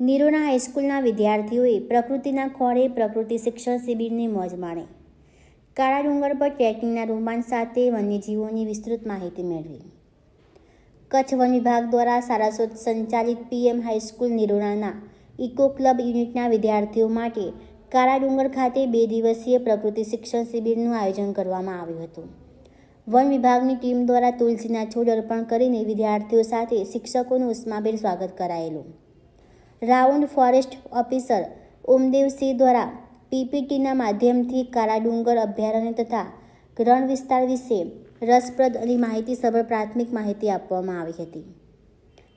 નિરોણા હાઈસ્કૂલના વિદ્યાર્થીઓએ પ્રકૃતિના ખોળે પ્રકૃતિ શિક્ષણ શિબિરની મોજ માણી. કાળા ડુંગર પર ટ્રેકિંગના રોમાંચ સાથે વન્યજીવોની વિસ્તૃત માહિતી મેળવી. કચ્છ વન વિભાગ દ્વારા સારાસોદ સંચાલિત પીએમ હાઈસ્કૂલ નિરોણાના ઇકો ક્લબ યુનિટના વિદ્યાર્થીઓ માટે કાળા ડુંગર ખાતે બે દિવસીય પ્રકૃતિ શિક્ષણ શિબિરનું આયોજન કરવામાં આવ્યું હતું. વન વિભાગની ટીમ દ્વારા તુલસીના છોડ અર્પણ કરીને વિદ્યાર્થીઓ સાથે શિક્ષકોનું ઉષ્માભેર સ્વાગત કરાયેલું. રાઉન્ડ ફોરેસ્ટ ઓફિસર ઓમદેવસિંહ દ્વારા પીપીટીના માધ્યમથી કાળા ડુંગર અભયારણ્ય તથા રણ વિસ્તાર વિશે રસપ્રદ અને માહિતીસભર પ્રાથમિક માહિતી આપવામાં આવી હતી.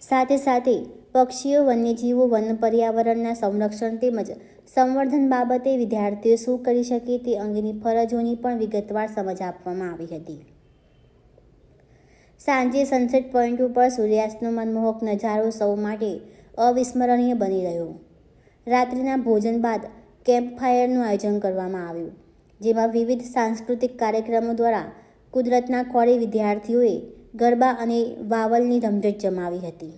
સાથે સાથે પક્ષીઓ, વન્યજીવો, વન પર્યાવરણના સંરક્ષણ તેમજ સંવર્ધન બાબતે વિદ્યાર્થીઓ શું કરી શકે તે અંગેની ફરજોની પણ વિગતવાર સમજ આપવામાં આવી હતી. સાંજે સનસેટ પોઈન્ટ ઉપર સૂર્યાસ્તનો મનમોહક નજારો સૌ માટે અવિસ્મરણીય બની રહ્યો. રાત્રિના ભોજન બાદ કેમ્પ ફાયરનું આયોજન કરવામાં આવ્યું, જેમાં વિવિધ સાંસ્કૃતિક કાર્યક્રમો દ્વારા કુદરતના ખોળે વિદ્યાર્થીઓએ ગરબા અને વાવલની રમઝટ જમાવી હતી.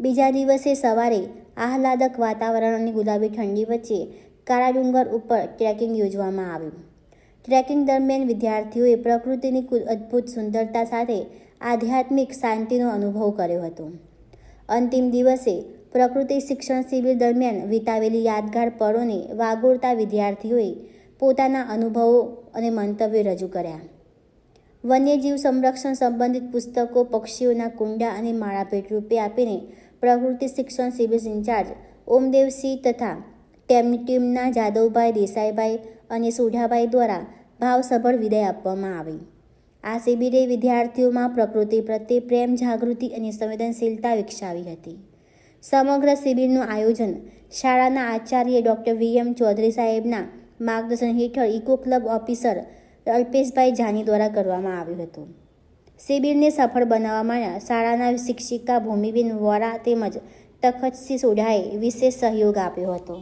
બીજા દિવસે સવારે આહલાદક વાતાવરણ અને ગુલાબી ઠંડી વચ્ચે કાળા ઉપર ટ્રેકિંગ યોજવામાં આવ્યું. ટ્રેકિંગ દરમિયાન વિદ્યાર્થીઓએ પ્રકૃતિની અદ્ભુત સુંદરતા સાથે આધ્યાત્મિક શાંતિનો અનુભવ કર્યો હતો. અંતિમ દિવસે પ્રકૃતિ શિક્ષણ શિબિર દરમિયાન વિતાવેલી યાદગાર પળોને વાગોળતા વિદ્યાર્થીઓએ પોતાના અનુભવો અને મંતવ્યો રજૂ કર્યા. વન્યજીવ સંરક્ષણ સંબંધિત પુસ્તકો, પક્ષીઓના કુંડા અને માળા ભેટ રૂપે આપીને પ્રકૃતિ શિક્ષણ શિબિર ઇન્ચાર્જ ઓમદેવસિંહ તથા તેમની ટીમના જાદવભાઈ દેસાઈભાઈ અને સોઢાભાઈ દ્વારા ભાવસભર વિદાય આપવામાં આવી. આ શિબિરે વિદ્યાર્થીઓમાં પ્રકૃતિ પ્રત્યે પ્રેમ, જાગૃતિ અને સંવેદનશીલતા વિકસાવી હતી. સમગ્ર શિબિરનું આયોજન શાળાના આચાર્ય ડૉક્ટર વી એમ ચૌધરી સાહેબના માર્ગદર્શન હેઠળ eco club officer Alpeshbhai Jani દ્વારા કરવામાં આવ્યું હતું. શિબિરને સફળ બનાવવામાં શાળાના શિક્ષિકા ભૂમિબેન વોરા તેમજ તખતસિંહ સોઢાએ વિશેષ સહયોગ આપ્યો હતો.